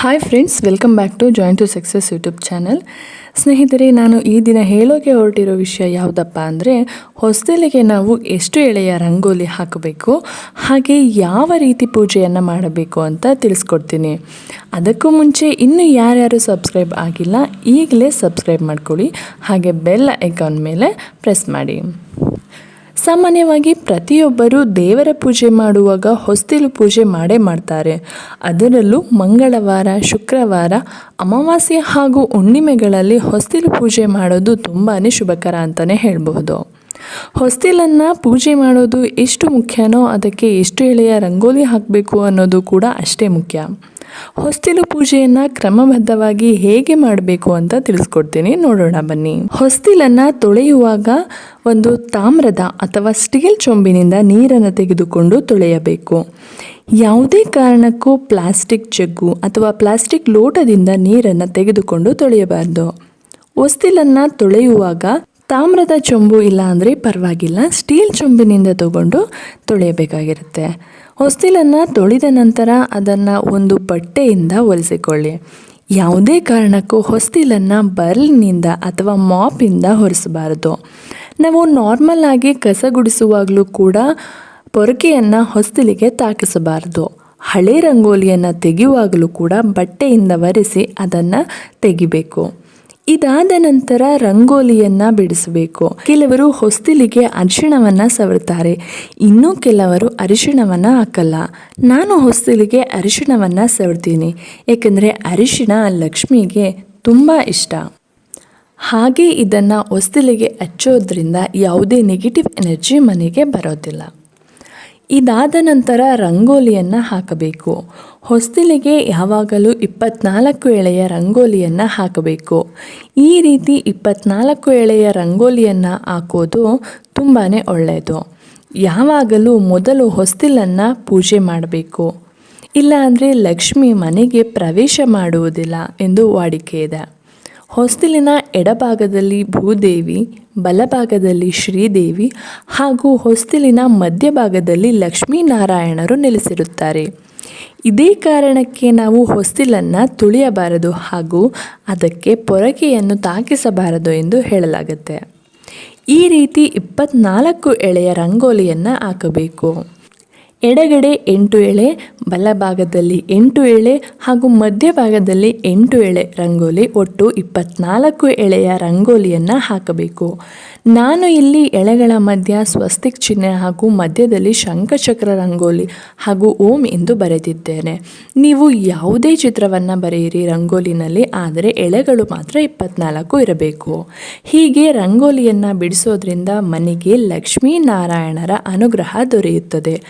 Hi friends welcome back to joint to success YouTube channel ಸ್ನೇಹಿತರೆ, ನಾನು ಈ ದಿನ ಹೇಳೋಕೆ ಹೊರಟಿರೋ ವಿಷಯ ಯಾವುದಪ್ಪ ಅಂದರೆ ಹೊಸದಲಿಗೆ ನಾವು ಎಷ್ಟು ಎಳೆಯ ರಂಗೋಲಿ ಹಾಕಬೇಕು, ಹಾಗೆ ಯಾವ ರೀತಿ ಪೂಜೆಯನ್ನು ಮಾಡಬೇಕು ಅಂತ ತಿಳಿಸ್ಕೊಡ್ತೀನಿ. ಅದಕ್ಕೂ ಮುಂಚೆ ಇನ್ನೂ ಯಾರ್ಯಾರು ಸಬ್ಸ್ಕ್ರೈಬ್ ಆಗಿಲ್ಲ, ಈಗಲೇ ಸಬ್ಸ್ಕ್ರೈಬ್ ಮಾಡ್ಕೊಳ್ಳಿ, ಹಾಗೆ ಬೆಲ್ ಐಕಾನ್ ಮೇಲೆ ಪ್ರೆಸ್ ಮಾಡಿ. ಸಾಮಾನ್ಯವಾಗಿ ಪ್ರತಿಯೊಬ್ಬರು ದೇವರ ಪೂಜೆ ಮಾಡುವಾಗ ಹೊಸ್ತಿಲು ಪೂಜೆ ಮಾಡೇ ಮಾಡ್ತಾರೆ. ಅದರಲ್ಲೂ ಮಂಗಳವಾರ, ಶುಕ್ರವಾರ, ಅಮಾವಾಸ್ಯೆ ಹಾಗೂ ಹುಣ್ಣಿಮೆಗಳಲ್ಲಿ ಹೊಸ್ತಿಲು ಪೂಜೆ ಮಾಡೋದು ತುಂಬಾ ಶುಭಕರ ಅಂತಲೇ ಹೇಳಬಹುದು. ಹೊಸ್ತಿಲನ್ನು ಪೂಜೆ ಮಾಡೋದು ಎಷ್ಟು ಮುಖ್ಯನೋ ಅದಕ್ಕೆ ಎಷ್ಟು ಎಳೆಯ ರಂಗೋಲಿ ಹಾಕಬೇಕು ಅನ್ನೋದು ಕೂಡ ಅಷ್ಟೇ ಮುಖ್ಯ. ಹೊಸ್ತಿಲು ಪೂಜೆಯನ್ನು ಕ್ರಮಬದ್ಧವಾಗಿ ಹೇಗೆ ಮಾಡಬೇಕು ಅಂತ ತಿಳಿಸ್ಕೊಡ್ತೀನಿ. ನೋಡೋಣ ಬನ್ನಿ. ಹೊಸ್ತಿಲನ್ನು ತೊಳೆಯುವಾಗ ಒಂದು ತಾಮ್ರದ ಅಥವಾ ಸ್ಟೀಲ್ ಚೊಂಬಿನಿಂದ ನೀರನ್ನು ತೆಗೆದುಕೊಂಡು ತೊಳೆಯಬೇಕು. ಯಾವುದೇ ಕಾರಣಕ್ಕೂ ಪ್ಲಾಸ್ಟಿಕ್ ಜಗ್ಗು ಅಥವಾ ಪ್ಲಾಸ್ಟಿಕ್ ಲೋಟದಿಂದ ನೀರನ್ನು ತೆಗೆದುಕೊಂಡು ತೊಳೆಯಬಾರ್ದು. ಹೊಸ್ತಿಲನ್ನು ತೊಳೆಯುವಾಗ ತಾಮ್ರದ ಚೊಂಬು ಇಲ್ಲ ಅಂದರೆ ಪರವಾಗಿಲ್ಲ. ಸ್ಟೀಲ್ ಚೊಂಬಿನಿಂದ ತಗೊಂಡು ತೊಳೆಯಬೇಕಾಗಿರುತ್ತೆ. ಹೊಸ್ತಿಲನ್ನು ತೊಳೆದ ನಂತರ ಅದನ್ನು ಒಂದು ಬಟ್ಟೆಯಿಂದ ಒರೆಸಿಕೊಳ್ಳಿ ಯಾವುದೇ ಕಾರಣಕ್ಕೂ ಹೊಸ್ತಿಲನ್ನು ಬರ್ಲಿನಿಂದ ಅಥವಾ ಮಾಪಿಂದ ಹೊರಿಸಬಾರದು. ನಾವು ನಾರ್ಮಲ್ ಆಗಿ ಕಸ ಗುಡಿಸುವಾಗಲೂ ಕೂಡ ಪೊರಕೆಯನ್ನು ಹೊಸ್ತಿಲಿಗೆ ತಾಕಿಸಬಾರದು. ಹಳೆ ರಂಗೋಲಿಯನ್ನು ತೆಗೆಯುವಾಗಲೂ ಕೂಡ ಬಟ್ಟೆಯಿಂದ ಒರೆಸಿ ಅದನ್ನು ತೆಗಿಬೇಕು. ಇದಾದ ನಂತರ ರಂಗೋಲಿಯನ್ನ ಬಿಡಿಸಬೇಕು. ಕೆಲವರು ಹೊಸ್ತಿಲಿಗೆ ಅರಿಶಿಣವನ್ನ ಸವರ್ತಾರೆ ಇನ್ನೂ ಕೆಲವರು ಅರಿಶಿಣವನ್ನ ಹಾಕಲ್ಲ. ನಾನು ಹೊಸ್ತಿಲಿಗೆ ಅರಿಶಿಣವನ್ನ ಸವರ್ತೀನಿ ಏಕೆಂದರೆ ಅರಿಶಿಣ ಲಕ್ಷ್ಮಿಗೆ ತುಂಬ ಇಷ್ಟ. ಹಾಗೆ ಇದನ್ನು ಹೊಸ್ತಿಲಿಗೆ ಹಚ್ಚೋದ್ರಿಂದ ಯಾವುದೇ ನೆಗೆಟಿವ್ ಎನರ್ಜಿ ಮನೆಗೆ ಬರೋದಿಲ್ಲ. ಇದಾದ ನಂತರ ರಂಗೋಲಿಯನ್ನು ಹಾಕಬೇಕು. ಹೊಸ್ತಿಲಿಗೆ ಯಾವಾಗಲೂ ಇಪ್ಪತ್ನಾಲ್ಕು ಎಳೆಯ ರಂಗೋಲಿಯನ್ನು ಹಾಕಬೇಕು. ಈ ರೀತಿ ಇಪ್ಪತ್ನಾಲ್ಕು ಎಳೆಯ ರಂಗೋಲಿಯನ್ನು ಹಾಕೋದು ತುಂಬಾ ಒಳ್ಳೆಯದು ಯಾವಾಗಲೂ ಮೊದಲು ಹೊಸ್ತಿಲನ್ನು ಪೂಜೆ ಮಾಡಬೇಕು. ಇಲ್ಲಾಂದರೆ ಲಕ್ಷ್ಮಿ ಮನೆಗೆ ಪ್ರವೇಶ ಮಾಡುವುದಿಲ್ಲ ಎಂದು ವಾಡಿಕೆ ಇದೆ. ಹೊಸ್ತಿಲಿನ ಎಡಭಾಗದಲ್ಲಿ ಭೂದೇವಿ, ಬಲಭಾಗದಲ್ಲಿ ಶ್ರೀದೇವಿ ಹಾಗೂ ಹೊಸ್ತಿಲಿನ ಮಧ್ಯಭಾಗದಲ್ಲಿ ಲಕ್ಷ್ಮೀನಾರಾಯಣರು ನೆಲೆಸಿರುತ್ತಾರೆ. ಇದೇ ಕಾರಣಕ್ಕೆ ನಾವು ಹೊಸ್ತಿಲನ್ನು ತುಳಿಯಬಾರದು ಹಾಗೂ ಅದಕ್ಕೆ ಪೊರಕೆಯನ್ನು ತಾಕಿಸಬಾರದು ಎಂದು ಹೇಳಲಾಗುತ್ತೆ. ಈ ರೀತಿ ಇಪ್ಪತ್ನಾಲ್ಕು ಎಳೆಯ ರಂಗೋಲಿಯನ್ನು ಹಾಕಬೇಕು. ಎಡಗಡೆ ಎಂಟು ಎಳೆ, ಬಲಭಾಗದಲ್ಲಿ ಎಂಟು ಎಳೆ ಹಾಗೂ ಮಧ್ಯಭಾಗದಲ್ಲಿ ಎಂಟು ಎಳೆ ರಂಗೋಲಿ ಒಟ್ಟು ಇಪ್ಪತ್ನಾಲ್ಕು ಎಳೆಯ ರಂಗೋಲಿಯನ್ನು ಹಾಕಬೇಕು. ನಾನು ಇಲ್ಲಿ ಎಳೆಗಳ ಮಧ್ಯ ಸ್ವಸ್ತಿಕ್ ಚಿಹ್ನೆ ಹಾಗೂ ಮಧ್ಯದಲ್ಲಿ ಶಂಖಚಕ್ರ ರಂಗೋಲಿ ಹಾಗೂ ಓಂ ಎಂದು ಬರೆದಿದ್ದೇನೆ. ನೀವು ಯಾವುದೇ ಚಿತ್ರವನ್ನು ಬರೆಯಿರಿ ರಂಗೋಲಿನಲ್ಲಿ, ಆದರೆ ಎಳೆಗಳು ಮಾತ್ರ ಇಪ್ಪತ್ನಾಲ್ಕು ಇರಬೇಕು. ಹೀಗೆ ರಂಗೋಲಿಯನ್ನು ಬಿಡಿಸೋದ್ರಿಂದ ಮನೆಗೆ ಲಕ್ಷ್ಮೀನಾರಾಯಣರ ಅನುಗ್ರಹ ದೊರೆಯುತ್ತದೆ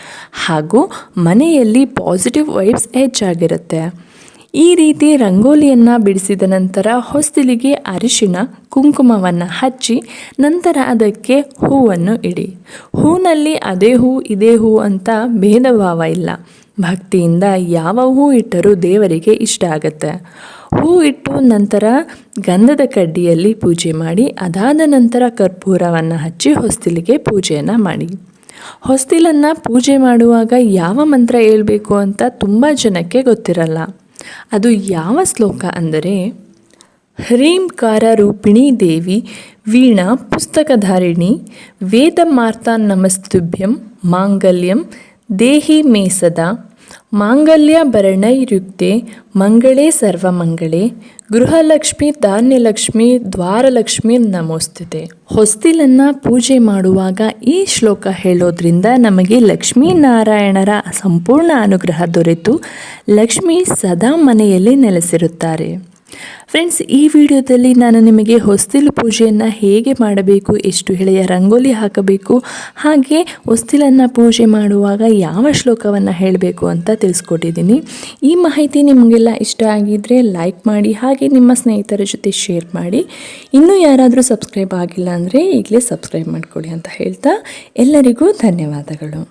ಹಾಗೂ ಮನೆಯಲ್ಲಿ ಪಾಸಿಟಿವ್ ವೈಬ್ಸ್ ಹೆಚ್ಚಾಗಿರುತ್ತೆ. ಈ ರೀತಿ ರಂಗೋಲಿಯನ್ನು ಬಿಡಿಸಿದ ನಂತರ ಹೊಸ್ತಿಲಿಗೆ ಅರಿಶಿನ ಕುಂಕುಮವನ್ನು ಹಚ್ಚಿ ನಂತರ ಅದಕ್ಕೆ ಹೂವನ್ನು ಇಡಿ. ಹೂನಲ್ಲಿ ಅದೇ ಹೂ, ಇದೇ ಹೂ ಅಂತ ಭೇದ ಭಾವ ಇಲ್ಲ. ಭಕ್ತಿಯಿಂದ ಯಾವ ಹೂ ಇಟ್ಟರೂ ದೇವರಿಗೆ ಇಷ್ಟ ಆಗುತ್ತೆ. ಹೂ ಇಟ್ಟು ನಂತರ ಗಂಧದ ಕಡ್ಡಿಯಲ್ಲಿ ಪೂಜೆ ಮಾಡಿ, ಅದಾದ ನಂತರ ಕರ್ಪೂರವನ್ನು ಹಚ್ಚಿ ಹೊಸ್ತಿಲಿಗೆ ಪೂಜೆಯನ್ನು ಮಾಡಿ. ಹೊಸ್ತಿಲನ್ನು ಪೂಜೆ ಮಾಡುವಾಗ ಯಾವ ಮಂತ್ರ ಹೇಳಬೇಕು ಅಂತ ತುಂಬ ಜನಕ್ಕೆ ಗೊತ್ತಿರಲ್ಲ. ಅದು ಯಾವ ಶ್ಲೋಕ ಅಂದರೆ, ಹ್ರೀಂಕಾರ ರೂಪಿಣಿ ದೇವಿ ವೀಣಾ ಪುಸ್ತಕಧಾರಿಣಿ ವೇದ ಮಾರ್ತಾ ನಮಸ್ತುಭ್ಯಂ ಮಾಂಗಲ್ಯಂ ದೇಹಿ ಮೇ ಸದಾ ಮಾಂಗಲ್ಯ ಭರಣೈರುಕ್ತೆ ಮಂಗಳೇ ಸರ್ವಮಂಗಳೇ, ಗೃಹಲಕ್ಷ್ಮಿ ಧಾನ್ಯಲಕ್ಷ್ಮಿ ದ್ವಾರಲಕ್ಷ್ಮಿ ನಮೋಸ್ತುತೆ. ಹೊಸ್ತಿಲನ್ನು ಪೂಜೆ ಮಾಡುವಾಗ ಈ ಶ್ಲೋಕ ಹೇಳೋದ್ರಿಂದ ನಮಗೆ ಲಕ್ಷ್ಮೀನಾರಾಯಣರ ಸಂಪೂರ್ಣ ಅನುಗ್ರಹ ದೊರೆತು, ಲಕ್ಷ್ಮಿ ಸದಾ ಮನೆಯಲ್ಲಿ ನೆಲೆಸಿರುತ್ತಾರೆ. ಫ್ರೆಂಡ್ಸ್ ಈ ವಿಡಿಯೋದಲ್ಲಿ ನಾನು ನಿಮಗೆ ಹೊಸ್ತಿಲು ಪೂಜೆಯನ್ನು ಹೇಗೆ ಮಾಡಬೇಕು, ಎಷ್ಟು ಎಳೆಯ ರಂಗೋಲಿ ಹಾಕಬೇಕು, ಹಾಗೆ ಹೊಸ್ತಿಲನ್ನು ಪೂಜೆ ಮಾಡುವಾಗ ಯಾವ ಶ್ಲೋಕವನ್ನು ಹೇಳಬೇಕು ಅಂತ ತಿಳಿಸ್ಕೊಟ್ಟಿದ್ದೀನಿ. ಈ ಮಾಹಿತಿ ನಿಮಗೆಲ್ಲ ಇಷ್ಟ ಆಗಿದ್ದರೆ ಲೈಕ್ ಮಾಡಿ, ಹಾಗೆ ನಿಮ್ಮ ಸ್ನೇಹಿತರ ಜೊತೆ ಶೇರ್ ಮಾಡಿ. ಇನ್ನೂ ಯಾರಾದರೂ ಸಬ್ಸ್ಕ್ರೈಬ್ ಆಗಿಲ್ಲ ಅಂದರೆ ಈಗಲೇ ಸಬ್ಸ್ಕ್ರೈಬ್ ಮಾಡಿಕೊಡಿ ಅಂತ ಹೇಳ್ತಾ, ಎಲ್ಲರಿಗೂ ಧನ್ಯವಾದಗಳು.